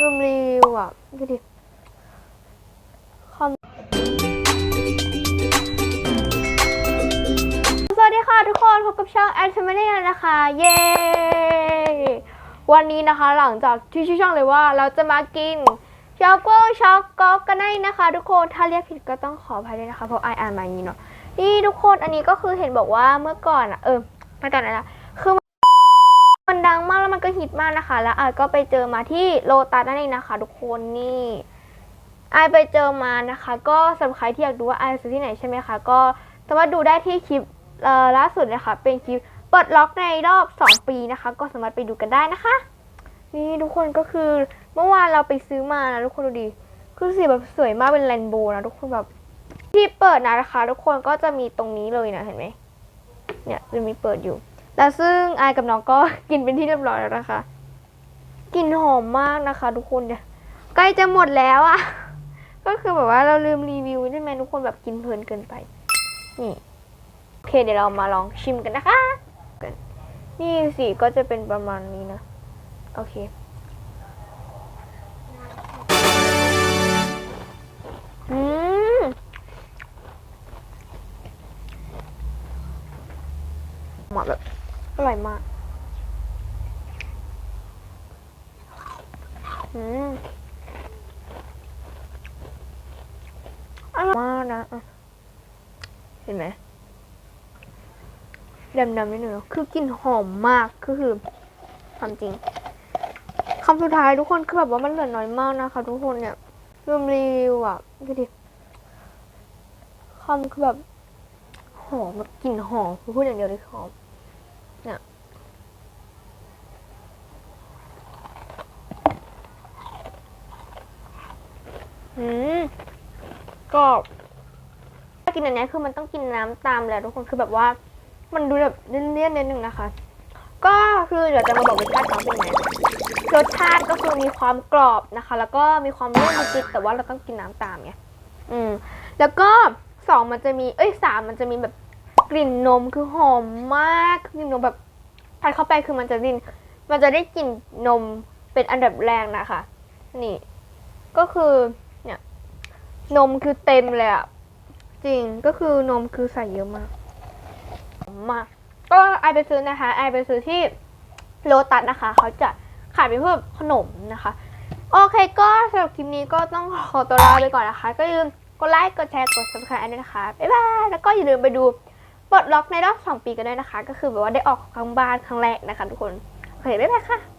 รวมรีวิวอะดูดิคอมสวัสดีค่ะทุกคนพบกับช่องแอนเทอร์เมเนียนะคะ เย้วันนี้นะคะหลังจากที่ชื่อช่องเลยว่าเราจะมากินช็อกโกช็อกโกกันได้นะคะ ทุกคนถ้าเรียกผิดก็ต้องขออภัยด้วยนะคะ เพราะไออ่านมาอย่างนี้เนาะนี่ทุกคนอันนี้ก็คือเห็นบอกว่าเมื่อก่อนอะเออไม่ตอนนั้นนะ มันดังมากแล้วมันก็ฮิตมากนะคะ แล้วไอก็ไปเจอมาที่โลตัสนั่นเองนะคะ ทุกคนนี่ไอไปเจอมานะคะ ก็สำหรับใครที่อยากดูว่าไอซื้อที่ไหนใช่ไหมคะก็สามารถดูได้ที่คลิปล่าสุดนะคะ เป็นคลิปเปิดล็อกในรอบ 2 ปีนะคะ ก็สามารถไปดูกันได้นะคะ นี่ทุกคนก็คือเมื่อวานเราไปซื้อมานะทุกคนดูดิคือสีแบบสวยมากเป็นแรนโบว์นะทุกคนแบบที่เปิดนะคะ ทุกคนก็จะมีตรงนี้เลยนะเห็นไหมเนี่ยจะมีเปิดอยู่ แล้วซึ่งอายกับน้องก็กินเป็นที่เรียบร้อยแล้วนะคะกลิ่นหอมมากนะคะ ทุกคนเนี่ยใกล้จะหมดแล้วอะก็คือแบบว่าเราลืมรีวิวใช่ไหมทุกคนแบบกินเพลินเกินไป นี่โอเคเดี๋ยวเรามาลองชิมกันนะคะ นี่สีก็จะเป็นประมาณนี้นะ โอเคอืมหมาแบบ อร่อยมาก อืมอร่อยมากนะ เห็นไหมดำๆนิดนึงคือกลิ่นหอมมากก็คือความจริงคำสุดท้ายทุกคนคือแบบว่ามันเหลือน้อยมากนะคะทุกคนเนี่ยรวมรีวิวอะดูดิคำคือแบบหอมแบบกลิ่นหอมคือพูดอย่างเดียวเลยคือ หอมอืมก็ถ้ากินอันนี้คือมันต้องกินน้ำตามแหละทุกคนคือแบบว่า มันดูแบบเลี่ยนๆนิดนึงนะคะ ก็คือเดี๋ยวจะมาบอกรสชาติเขาเป็นไงรสชาติก็คือมีความกรอบนะคะ แล้วก็มีความเลี่ยนนิดๆแต่ว่าเราต้องกินน้ำตามไงอืม แล้วก็สองมันจะมี เอ้ยสามมันจะมีแบบ กลิ่นนมคือหอมมากกลิ่นนมแบบทานเข้าไปคือมันจะดิน มันจะได้กลิ่นนมเป็นอันดับแรกนะคะ นี่ ก็คือเนี่ยนมคือเต็มเลยอะจริงก็คือนมคือใส่เยอะมากมากก็ไอไปซื้อนะคะไอไปซื้อที่โลตัสนะคะ เขาจะขายเป็นพวกขนมนะคะ โอเคก็สำหรับคลิปนี้ก็ต้องขอตัวลาไปก่อนนะคะ ก็อย่าลืมกดไลค์กดแชร์กด subscribe ด้วยนะคะ บ๊ายบาย แล้วก็อย่าลืมไปดู ปลดล็อกในรอบ 2 ปีกันด้วยนะคะ ก็คือแบบว่าได้ออกครั้งบ้านครั้งแรกนะคะทุกคน โอเค บ๊ายบายค่ะ